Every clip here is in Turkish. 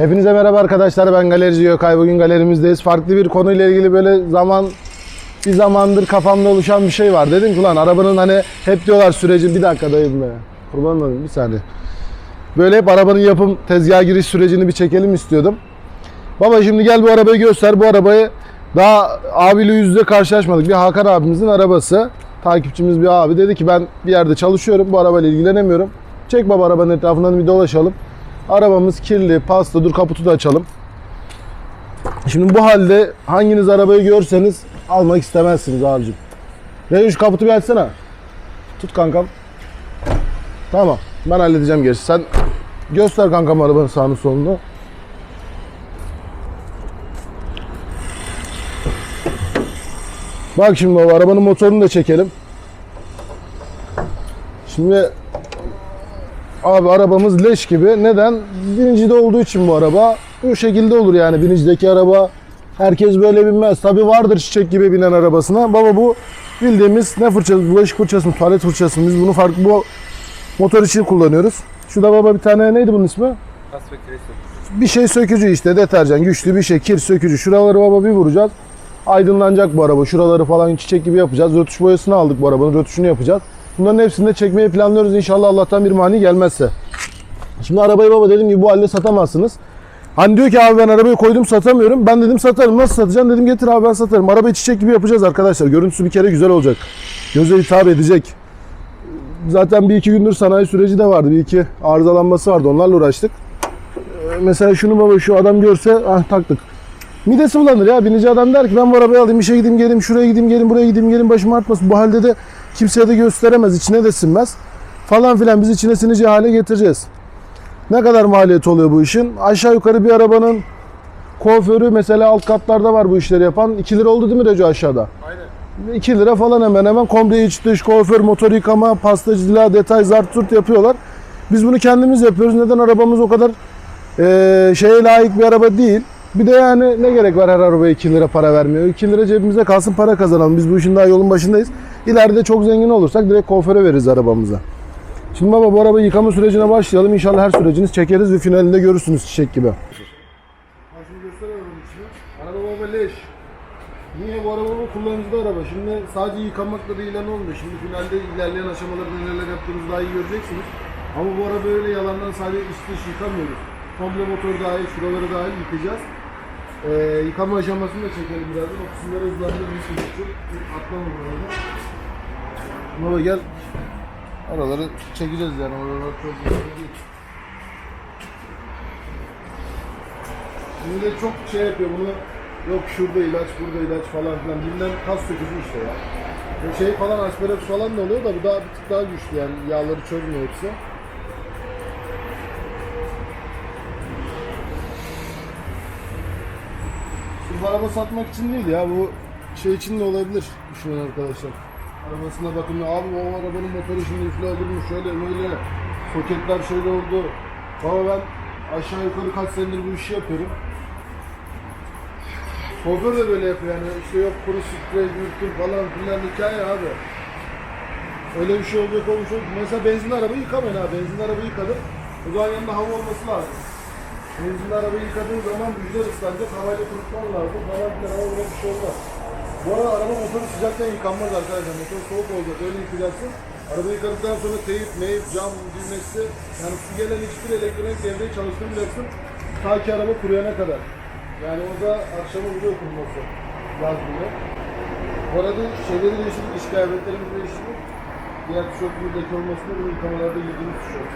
Hepinize merhaba arkadaşlar ben galerici Gökay. Bugün galerimizdeyiz. Farklı bir konuyla ilgili böyle zaman bir zamandır kafamda oluşan bir şey var. Dedim ki ulan arabanın hani hep diyorlar süreci bir dakika dayım be. Kurban olayım bir saniye. Böyle hep arabanın yapım tezgaha giriş sürecini bir çekelim istiyordum. Baba şimdi gel bu arabayı göster. Bu arabayı daha abiyle yüz karşılaşmadık. Bir Hakan abimizin arabası. Takipçimiz bir abi dedi ki ben bir yerde çalışıyorum. Bu arabayla ilgilenemiyorum. Çek baba arabanın etrafından bir dolaşalım. Arabamız kirli, pasta. Dur kaputu da açalım. Şimdi bu halde hanginiz arabayı görseniz almak istemezsiniz abicim. Reyuş kaputu bir açsana. Tut kankam. Tamam. Ben halledeceğim gerisi. Sen göster kankam arabanın sağını solunu. Bak şimdi baba arabanın motorunu da çekelim. Şimdi abi arabamız leş gibi. Neden? Birincide olduğu için bu araba. Bu şekilde olur yani birincideki araba. Herkes böyle binmez. Tabi vardır çiçek gibi binen arabasına. Baba bu bildiğimiz ne fırçası? Bulaşık fırçası mı? Tuvalet fırçası mı? Biz bunu farklı bu motor için kullanıyoruz. Şurada baba bir tane neydi bunun ismi? Kas ve bir şey sökücü işte deterjan güçlü bir şey kir sökücü şuraları baba bir vuracağız aydınlanacak bu araba şuraları falan çiçek gibi yapacağız rötuş boyasını aldık bu arabanın rötuşunu yapacağız bunların hepsini de çekmeyi planlıyoruz inşallah Allah'tan bir mani gelmezse şimdi arabayı baba dedim ki bu halde satamazsınız Hani diyor ki abi ben arabayı koydum satamıyorum. Ben dedim satarım. Nasıl satacaksın? Dedim getir abi ben satarım. Arabayı çiçek gibi yapacağız arkadaşlar. Görüntüsü bir kere güzel olacak. Göze hitap edecek. Zaten bir iki gündür sanayi süreci de vardı. Bir iki arızalanması vardı. Onlarla uğraştık mesela şunu baba şu adam görse ah taktık. Midesi bulanır ya. Binici adam der ki ben bu arabayı alayım işe gideyim geleyim şuraya gideyim gelin buraya gideyim gelin başım artmasın. Bu halde de kimseye de gösteremez. içine de sinmez. Falan filan biz içine sinici hale getireceğiz. Ne kadar maliyet oluyor bu işin? Aşağı yukarı bir arabanın kuaförü mesela alt katlarda var bu işleri yapan. 2 lira oldu değil mi Reco aşağıda? Aynen. 2 lira falan hemen hemen komple iç dış kuaför, motor yıkama, pastacılığa, detay, zart turt yapıyorlar. Biz bunu kendimiz yapıyoruz. Neden arabamız o kadar eee, şeye layık bir araba değil. Bir de yani ne gerek var her arabaya 2 lira para vermiyor. 2 lira cebimize kalsın para kazanalım. Biz bu işin daha yolun başındayız. İleride çok zengin olursak direkt kuaföre veririz arabamıza. Şimdi baba bu arabayı yıkama sürecine başlayalım. İnşallah her süreciniz çekeriz ve finalinde görürsünüz çiçek gibi. Şimdi göster arabanın içini. Araba baba leş. Niye bu araba bu kullanıcılı araba? Şimdi sadece yıkamakla da ilan olmuyor. Şimdi finalde ilerleyen aşamalarda neler yaptığımızı daha iyi göreceksiniz. Ama bu araba öyle yalandan sadece üst dış yıkamıyoruz. Komple motor dahil, şuraları dahil yıkayacağız. Ee, yıkama aşamasını da çekelim birazdan. O kısımları hızlandırırız. Atlama buraları. Baba gel. Araları çekeceğiz yani. Oralar çok güzel değil. Şimdi çok şey yapıyor bunu yok şurada ilaç burada ilaç falan filan bilmem kas sökücü işte ya. Şey falan aspirat falan da oluyor da bu daha bir tık daha güçlü yani yağları çözmüyor hepsi. Araba satmak için değil ya bu şey için de olabilir düşünün arkadaşlar. Arabasına bakın abi o arabanın motoru şimdi üfle olurmuş şöyle böyle soketler şöyle oldu. Baba ben aşağı yukarı kaç senedir bu işi yapıyorum. Kuaför de böyle yapıyor yani işte yok kuru sprey, yürütür falan filan hikaye abi. Öyle bir şey olacak olmuş. Mesela benzinli arabayı yıkamayın abi. Benzinli arabayı yıkadım. O zaman yanında hava olması lazım. Benzinli arabayı yıkadığın zaman rüzgar ıslanacak, havayla kurutman lazım falan filan ama öyle bir şey olmaz. Bu arada araba motoru sıcakken yıkanmaz arkadaşlar. Motor soğuk olacak, öyle yıkayacaksın. Arabayı yıkadıktan sonra teyip, meyip, cam, düğmesi, yani su gelen hiçbir elektronik devreyi çalıştırmayacaksın. Ta ki araba kuruyana kadar. Yani orada akşama buluyor kurulması. Yaz. Bu arada şeyleri değiştirdik, iş kıyafetlerimizi değiştirdik. Diğer tişörtümüzdeki olmasını bunu yıkamalarda girdiğimiz tişört.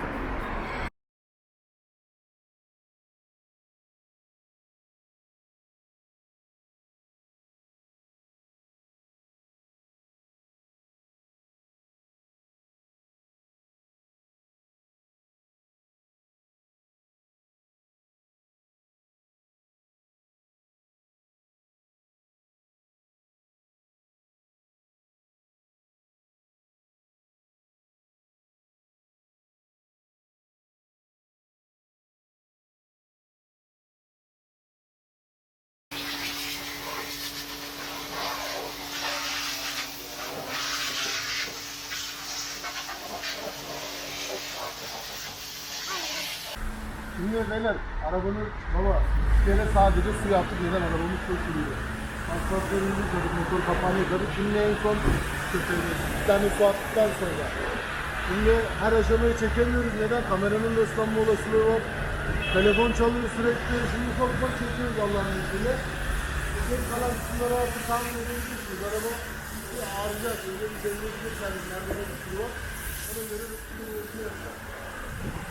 Şimdi beyler arabanın baba kere sadece su yaptık neden arabamız çok sürüyor. Asfaltlarımızı yıkadık, motor kapağını yıkadık. Şimdi en son bir tane su attıktan sonra. Şimdi her aşamayı çekemiyoruz. Neden? Kameranın da ıslanma olasılığı var. Telefon çalıyor sürekli. Şimdi ufak ufak çekiyoruz Allah'ın izniyle. Geri kalan kısımları artık tahmin edebilirsiniz. Araba ağrıyacak. Öyle bir dengesiz kendisi. Nerede ne bir sürü var. Ona göre bir sürü üretim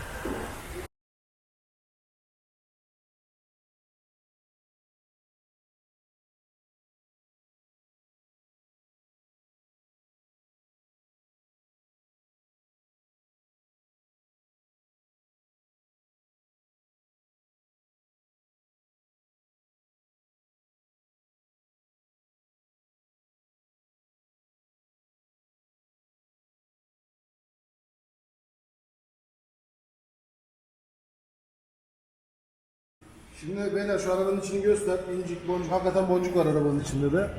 Şimdi beyler şu arabanın içini göster. İncik boncuk. Hakikaten boncuk var arabanın içinde de.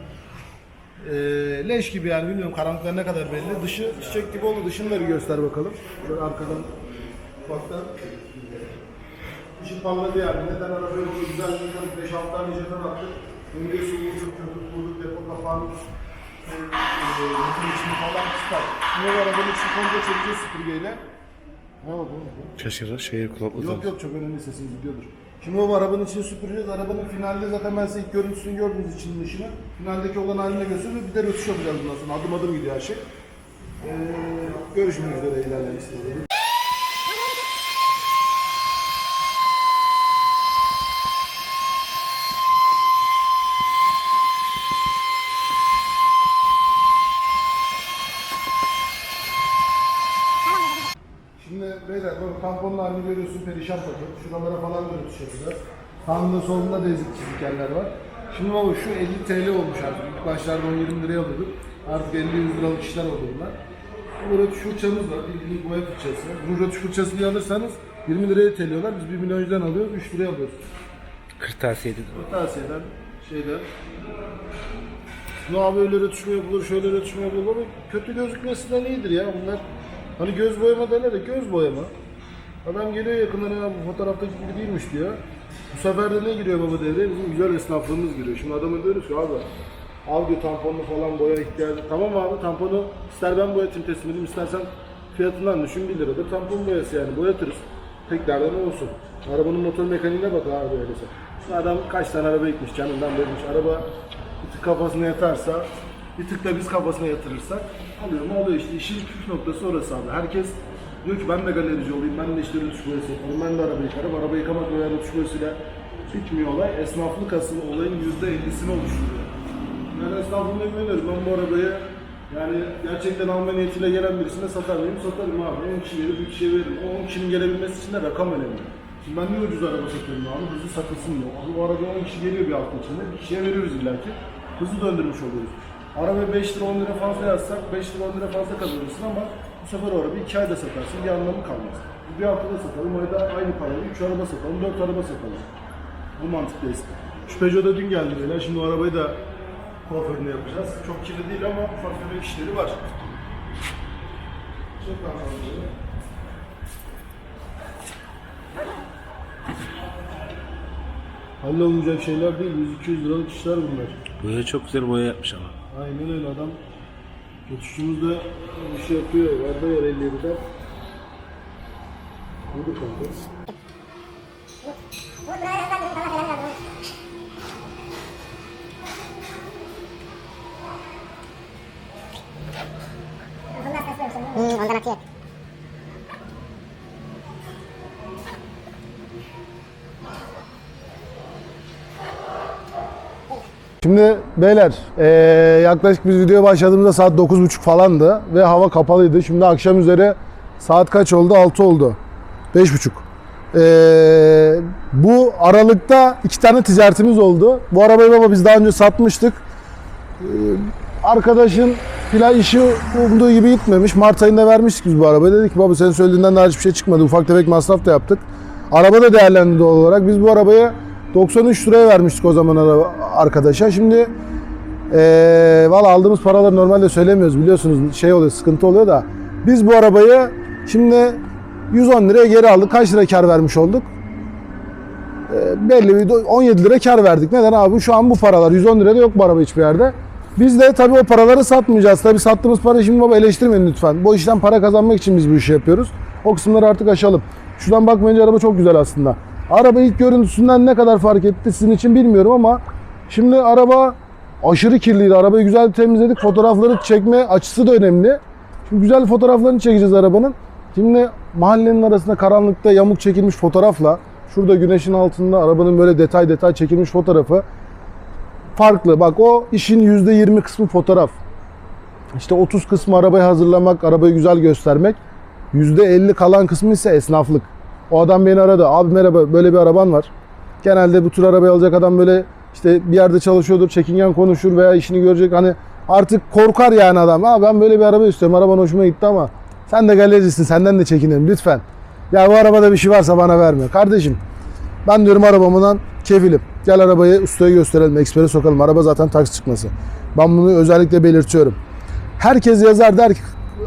Ee, leş gibi yani bilmiyorum karanlıklar ne kadar belli. Dışı çiçek gibi oldu. Dışını da bir göster bakalım. Şöyle arkadan ufaktan. Dışı parladı yani. Neden arabayı böyle güzel bir 5-6 tane jeton attık. Su vurduk, köpük vurduk, depo kapağını e, e, motorun içini falan tutar. Bu arabanın içini komple çekeceğiz süpürgeyle. Ne oldu? Şaşırır şehir kulaklığı. Yok yok çok önemli sesiniz gidiyordur. Şimdi o arabanın içini süpüreceğiz. Arabanın finalde zaten ben size ilk görüntüsünü gördünüz içinin dışını. Finaldeki olan haline gösteriyor. Bir de rötuş yapacağız bundan sonra. Adım adım gidiyor her şey. Ee, görüşmek üzere ilerleyen istedim. Şimdi beyler böyle tamponun halini görüyorsun perişan paket. Şuralara falan da rötuş Sağında solunda da ezik çizik yerler var. Şimdi baba şu 50 TL olmuş artık. İlk başlarda 10-20 liraya alıyorduk. Artık 50-100 liralık işler oldu bunlar. Bu rötuş fırçamız var. Bildiğiniz boya fırçası. Bu rötuş fırçası diye alırsanız 20 liraya teliyorlar. Biz 1 milyon önceden alıyoruz. 3 liraya alıyoruz. Kırtasiye'de de. Tavsiyeden şeyden. Ne abi öyle rötuş mu yapılır, şöyle rötuş mu yapılır ama kötü gözükmesinden iyidir ya bunlar. Hani göz boyama derler de göz boyama. Adam geliyor yakından ya bu fotoğraftaki gibi değilmiş diyor. Bu sefer de ne giriyor baba devreye? Bizim güzel esnaflığımız giriyor. Şimdi adama diyoruz ki abi al diyor tamponlu falan boya ihtiyacı. Tamam abi tamponu ister ben boyatayım teslim edeyim istersen fiyatından düşün 1 liradır tampon boyası yani boyatırız. Tek derdi ne olsun. Arabanın motor mekaniğine bak abi öyleyse. Adam kaç tane araba yıkmış canından vermiş. Araba bir tık kafasına yatarsa bir tık da biz kafasına yatırırsak alıyorum oluyor işte işin püf noktası orası abi. Herkes diyor ki ben de galerici olayım, ben de işte rütüş boyası yaparım, ben de araba yıkarım. Araba yıkamak veya rütüş boyasıyla bitmiyor olay. Esnaflık aslında olayın %50'sini oluşturuyor. Ben esnaflığına güveniyorum. Ben bu arabayı yani gerçekten alma niyetiyle gelen birisine satar mıyım? Satarım abi. 10 kişi verir, bir kişiye veririm. O 10 kişinin gelebilmesi için de rakam önemli. Şimdi ben niye ucuz araba satıyorum abi? Hızlı satılsın diyor. Bu araba 10 kişi geliyor bir hafta içinde. Bir kişiye veriyoruz illa. Hızlı döndürmüş oluyoruz. Araba 5 lira 10 lira fazla yazsak 5 lira 10 lira fazla kazanırsın ama bu sefer o arabayı 2 ayda satarsın. Bir anlamı kalmaz. Bir haftada satalım. Ayda aynı parayı 3 araba satalım, 4 araba satalım. Bu mantıktayız. Şu Peugeot'da dün geldi böyle. Şimdi o arabayı da kuaförünü yapacağız. Çok kirli değil ama ufak tefek işleri var. Çok anlamlı. Hallolmayacak şeyler değil. 100-200 liralık işler bunlar. Boya çok güzel boya yapmış ama. Aynen öyle adam. Götüşümüz de bir şey yapıyor. Var 57'den. Vurdu kanka. Şimdi beyler eee, yaklaşık biz videoya başladığımızda saat 9.30 falandı ve hava kapalıydı. Şimdi akşam üzere saat kaç oldu? 6 oldu. 5.30. Eee, bu aralıkta iki tane ticaretimiz oldu. Bu arabayı baba biz daha önce satmıştık. Eee, arkadaşın filan işi umduğu gibi gitmemiş. Mart ayında vermiştik biz bu arabayı. Dedik ki baba senin söylediğinden daha hiçbir şey çıkmadı. Ufak tefek masraf da yaptık. Araba da değerlendi doğal olarak. Biz bu arabayı 93 liraya vermiştik o zaman arkadaşa. Şimdi eee valla aldığımız paraları normalde söylemiyoruz biliyorsunuz şey oluyor sıkıntı oluyor da biz bu arabayı şimdi 110 liraya geri aldık. Kaç lira kar vermiş olduk? e, belli bir 17 lira kar verdik. Neden abi? Şu an bu paralar 110 lirada yok bu araba hiçbir yerde. Biz de tabii o paraları satmayacağız. Tabii sattığımız para şimdi baba eleştirmeyin lütfen. Bu işten para kazanmak için biz bu işi yapıyoruz. O kısımları artık aşalım. Şuradan bakmayınca araba çok güzel aslında. Araba ilk görüntüsünden ne kadar fark etti sizin için bilmiyorum ama şimdi araba aşırı kirliydi. Arabayı güzel temizledik. Fotoğrafları çekme açısı da önemli. Şimdi güzel fotoğraflarını çekeceğiz arabanın. Şimdi mahallenin arasında karanlıkta yamuk çekilmiş fotoğrafla şurada güneşin altında arabanın böyle detay detay çekilmiş fotoğrafı farklı. Bak o işin %20 kısmı fotoğraf. İşte 30 kısmı arabayı hazırlamak, arabayı güzel göstermek. %50 kalan kısmı ise esnaflık. O adam beni aradı. Abi merhaba böyle bir araban var. Genelde bu tür arabayı alacak adam böyle işte bir yerde çalışıyordur, çekingen konuşur veya işini görecek. Hani artık korkar yani adam. Ha ben böyle bir araba istiyorum. Araban hoşuma gitti ama sen de galericisin. Senden de çekinelim lütfen. Ya bu arabada bir şey varsa bana verme. Kardeşim ben diyorum arabamdan kefilim. Gel arabayı ustaya gösterelim, ekspere sokalım. Araba zaten taksi çıkması. Ben bunu özellikle belirtiyorum. Herkes yazar der ki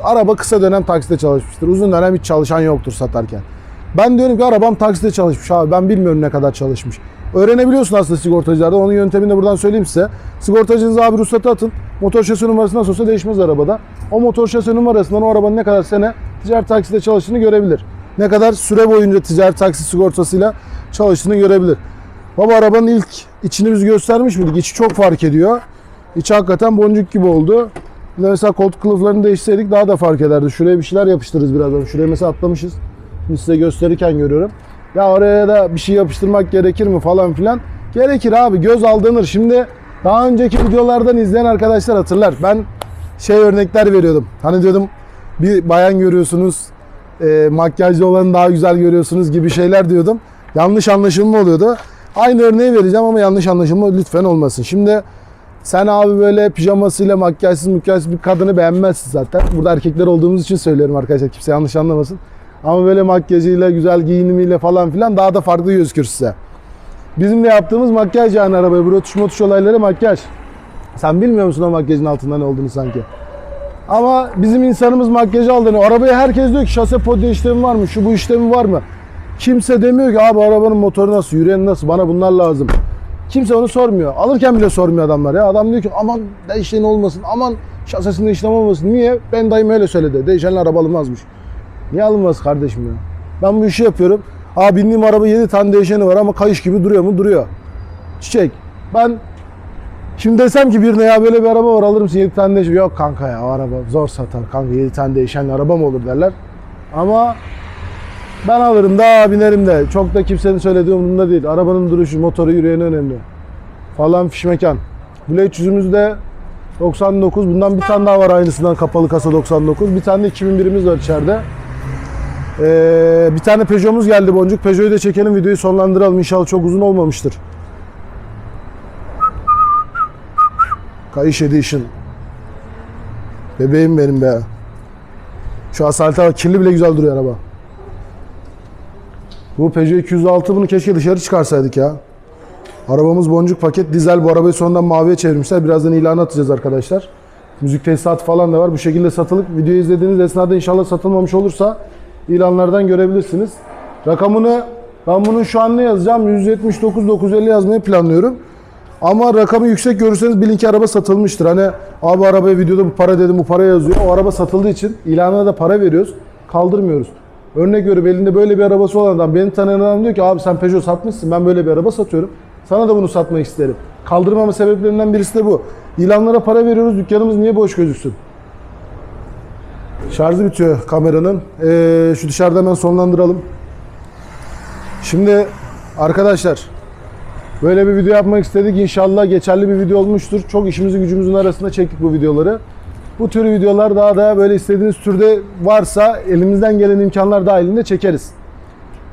araba kısa dönem takside çalışmıştır. Uzun dönem hiç çalışan yoktur satarken. Ben diyorum ki arabam takside çalışmış abi. Ben bilmiyorum ne kadar çalışmış. Öğrenebiliyorsun aslında sigortacılarda. Onun yöntemini de buradan söyleyeyim size. Sigortacınıza abi ruhsatı atın. Motor şasi numarası nasıl olsa değişmez arabada. O motor şasi numarasından o arabanın ne kadar sene ticaret takside çalıştığını görebilir. Ne kadar süre boyunca ticaret taksi sigortasıyla çalıştığını görebilir. Baba arabanın ilk içini biz göstermiş miydik? İçi çok fark ediyor. İçi hakikaten boncuk gibi oldu. Mesela koltuk kılıflarını değiştirseydik daha da fark ederdi. Şuraya bir şeyler yapıştırırız birazdan. Şuraya mesela atlamışız. Şimdi size gösterirken görüyorum. Ya oraya da bir şey yapıştırmak gerekir mi falan filan. Gerekir abi göz aldanır. Şimdi daha önceki videolardan izleyen arkadaşlar hatırlar. Ben şey örnekler veriyordum. Hani diyordum bir bayan görüyorsunuz e, makyajlı olanı daha güzel görüyorsunuz gibi şeyler diyordum. Yanlış anlaşılma oluyordu. Aynı örneği vereceğim ama yanlış anlaşılma lütfen olmasın. Şimdi sen abi böyle pijamasıyla makyajsız makyajsız bir kadını beğenmezsin zaten. Burada erkekler olduğumuz için söylüyorum arkadaşlar. Kimse yanlış anlamasın. Ama böyle makyajıyla, güzel giyinimiyle falan filan daha da farklı gözükür size. Bizim de yaptığımız makyaj yani arabaya. Bu rötuş motuş olayları makyaj. Sen bilmiyor musun o makyajın altında ne olduğunu sanki? Ama bizim insanımız makyaj aldığını. Arabaya herkes diyor ki şase podya işlemi var mı? Şu bu işlemi var mı? Kimse demiyor ki abi arabanın motoru nasıl, yüreği nasıl, bana bunlar lazım. Kimse onu sormuyor. Alırken bile sormuyor adamlar ya. Adam diyor ki aman değişen olmasın, aman şasesinde işlem olmasın. Niye? Ben dayım öyle söyledi. Değişenli araba alınmazmış. Niye alınmaz kardeşim ya? Ben bu işi yapıyorum. Aa bindiğim araba 7 tane değişeni var ama kayış gibi duruyor mu? Duruyor. Çiçek. Ben şimdi desem ki birine ya böyle bir araba var alır mısın 7 tane değişen? Yok kanka ya o araba zor satar. Kanka 7 tane değişenli araba mı olur derler. Ama ben alırım da binerim de. Çok da kimsenin söylediği umurumda değil. Arabanın duruşu, motoru, yüreğine önemli. Falan fiş mekan. Blade 300'ümüzde 99. Bundan bir tane daha var aynısından kapalı kasa 99. Bir tane de 2001'imiz var içeride. Ee, bir tane Peugeot'umuz geldi Boncuk. Peugeot'u da çekelim videoyu sonlandıralım. İnşallah çok uzun olmamıştır. Kayış Edition. Bebeğim benim be. Şu asalete bak kirli bile güzel duruyor araba. Bu Peugeot 206 bunu keşke dışarı çıkarsaydık ya. Arabamız boncuk paket dizel. Bu arabayı sonradan maviye çevirmişler. Birazdan ilan atacağız arkadaşlar. Müzik tesisatı falan da var. Bu şekilde satılık. Videoyu izlediğiniz esnada inşallah satılmamış olursa ilanlardan görebilirsiniz. Rakamını ben bunun şu an ne yazacağım? 179 950 yazmayı planlıyorum. Ama rakamı yüksek görürseniz bilin ki araba satılmıştır. Hani abi arabaya videoda bu para dedim bu para yazıyor. O araba satıldığı için ilana da para veriyoruz. Kaldırmıyoruz. Örnek veriyorum elinde böyle bir arabası olan adam beni tanıyan adam diyor ki abi sen Peugeot satmışsın ben böyle bir araba satıyorum. Sana da bunu satmak isterim. Kaldırmama sebeplerinden birisi de bu. İlanlara para veriyoruz dükkanımız niye boş gözüksün? Şarjı bitiyor kameranın. Ee, şu dışarıda hemen sonlandıralım. Şimdi arkadaşlar böyle bir video yapmak istedik. İnşallah geçerli bir video olmuştur. Çok işimizi gücümüzün arasında çektik bu videoları. Bu tür videolar daha da böyle istediğiniz türde varsa elimizden gelen imkanlar dahilinde çekeriz.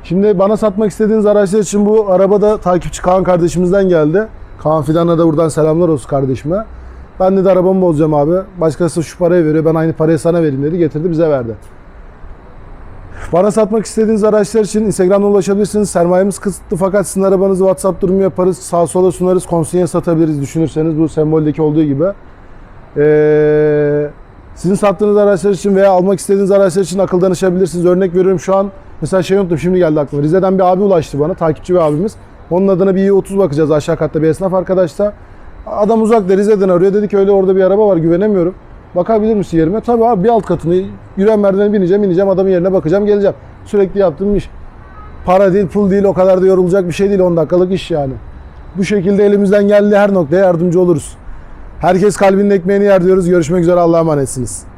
Şimdi bana satmak istediğiniz araçlar için bu arabada takipçi Kaan kardeşimizden geldi. Kaan Fidan'a da buradan selamlar olsun kardeşime. Ben de, de arabamı bozacağım abi. Başkası şu parayı veriyor. Ben aynı parayı sana vereyim dedi. Getirdi bize verdi. Bana satmak istediğiniz araçlar için Instagram'dan ulaşabilirsiniz. Sermayemiz kısıtlı fakat sizin arabanızı WhatsApp durumu yaparız. Sağ sola sunarız. Konsiye satabiliriz düşünürseniz bu semboldeki olduğu gibi. Ee, sizin sattığınız araçlar için veya almak istediğiniz araçlar için akıl danışabilirsiniz. Örnek veriyorum şu an mesela şey unuttum şimdi geldi aklıma. Rize'den bir abi ulaştı bana takipçi bir abimiz. Onun adına bir i30 bakacağız aşağı katta bir esnaf arkadaşta. Adam uzakta Rize'den arıyor. Dedi ki öyle orada bir araba var güvenemiyorum. Bakabilir misin yerime? Tabii abi bir alt katını yürüyen merdivene bineceğim ineceğim adamın yerine bakacağım geleceğim. Sürekli yaptığım iş. Para değil pul değil o kadar da yorulacak bir şey değil 10 dakikalık iş yani. Bu şekilde elimizden geldiği her noktaya yardımcı oluruz. Herkes kalbinin ekmeğini yer diyoruz. Görüşmek üzere Allah'a emanetsiniz.